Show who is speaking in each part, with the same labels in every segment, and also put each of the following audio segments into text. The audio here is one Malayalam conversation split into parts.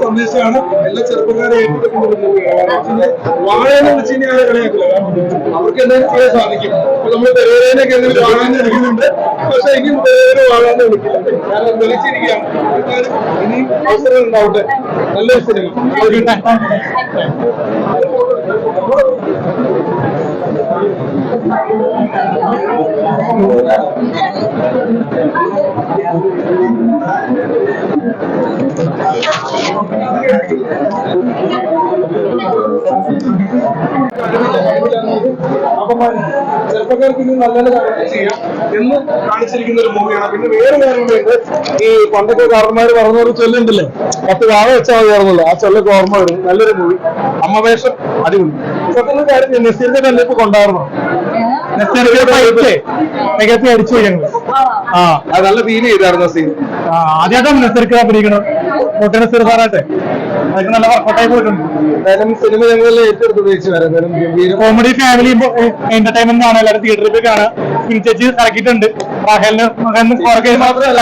Speaker 1: സന്ദേശമാണ് എല്ലാ ചെറുപ്പക്കാരെ ഏറ്റെടുക്കുന്നത് വാഴയെന്ന് കളിയാക്കില്ല കാരണം അവർക്ക് എന്തെങ്കിലും ചെയ്യാൻ സാധിക്കും. നമ്മൾ പെരേരേനൊക്കെ എന്തെങ്കിലും വാഴാൻ വിളിക്കുന്നുണ്ട് പക്ഷെ എങ്കിലും പെരേര വാഴാന്ന് എന്നാലും ഇനിയും അവസരം ഉണ്ടാവട്ടെ നല്ലൊരു സിനിമ അപമാനം ചെറുപ്പക്കാർക്ക് ഇനി നല്ല നല്ല കാര്യങ്ങൾ ചെയ്യാം എന്ന് കാണിച്ചിരിക്കുന്ന ഒരു മൂവിയാണ് പിന്നെ വേറെ കാര്യങ്ങളുണ്ട് ഈ പണ്ടൊക്കെ കാർമാർ പറഞ്ഞ ഒരു ചൊല്ലുണ്ടല്ലോ പത്ത് വാഴ വെച്ചാൽ മതിയായിരുന്നല്ലോ ആ ചൊല്ലൊക്കെ ഓർമ്മ വരും നല്ലൊരു മൂവി അമ്മ വേഷം അടിപൊളി സത്യം കാര്യം നസീറിന്റെ തന്നെ ഇപ്പൊ മികച്ച അടിച്ചു ഞങ്ങൾ ആ നല്ല ഫീൽ ചെയ്തായിരുന്നു സീൻ
Speaker 2: ആദ്യമായിട്ടാണ് നസീർക്ക് പിടിക്കണം നസീർ സാറാട്ടെ. അതൊക്കെ നല്ല വർക്കൗട്ടായി പോയിട്ടുണ്ട്.
Speaker 1: എന്തായാലും സിനിമ ഞങ്ങളിൽ ഏറ്റെടുത്ത് ഉപയോഗിച്ച് വരാം.
Speaker 2: കോമഡി ഫാമിലി എന്റർടൈൻമെന്റ് ആണ് എല്ലാവരും തിയേറ്ററിൽ പോയി കാണാം. ചേച്ചി ഇറക്കിയിട്ടുണ്ട് റാഹലിന് മകന് കുറേ
Speaker 1: മാത്രമല്ല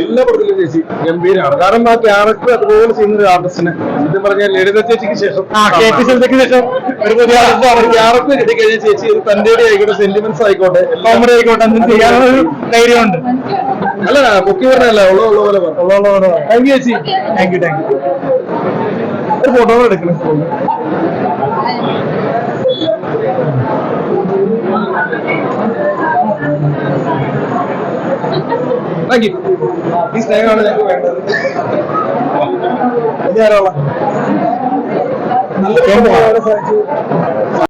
Speaker 1: എല്ലാ പടത്തിലും ചേച്ചി ഗംഭീരമാണ് കാരണം ആ ക്യാരക്ടർ അതുപോലെ ചെയ്യുന്ന ഒരു ആർട്ടിസ്റ്റിന് സത്യം പറഞ്ഞാൽ ലളിത ചേച്ചിക്ക് ശേഷം.
Speaker 2: ആ കെ പി ശബ്ദയ്ക്ക് ശേഷം ഒരു പുതിയ
Speaker 1: ക്യാരക്ടർ കിട്ടിക്കഴിഞ്ഞാൽ ചേച്ചി ഇത് തന്റെ ആയിക്കോട്ടെ സെന്റിമെന്റ്സ് ആയിക്കോട്ടെ
Speaker 2: കോമഡി ആയിക്കോട്ടെ എന്തും ചെയ്യാനുള്ള ഒരു ധൈര്യമുണ്ട്.
Speaker 1: അല്ല പൊക്കി പറഞ്ഞല്ല ഉള്ള ഉള്ള പോലെ പറഞ്ഞു താങ്ക് യു ചേച്ചി.
Speaker 2: താങ്ക് യു താങ്ക് യു
Speaker 1: ഒരു ഫോട്ടോ എടുക്കണം. താങ്ക് യു ഈ സ്നേഹമാണ് ഞങ്ങൾക്ക് വേണ്ടത്. ഇനി ആരാളാ? നല്ല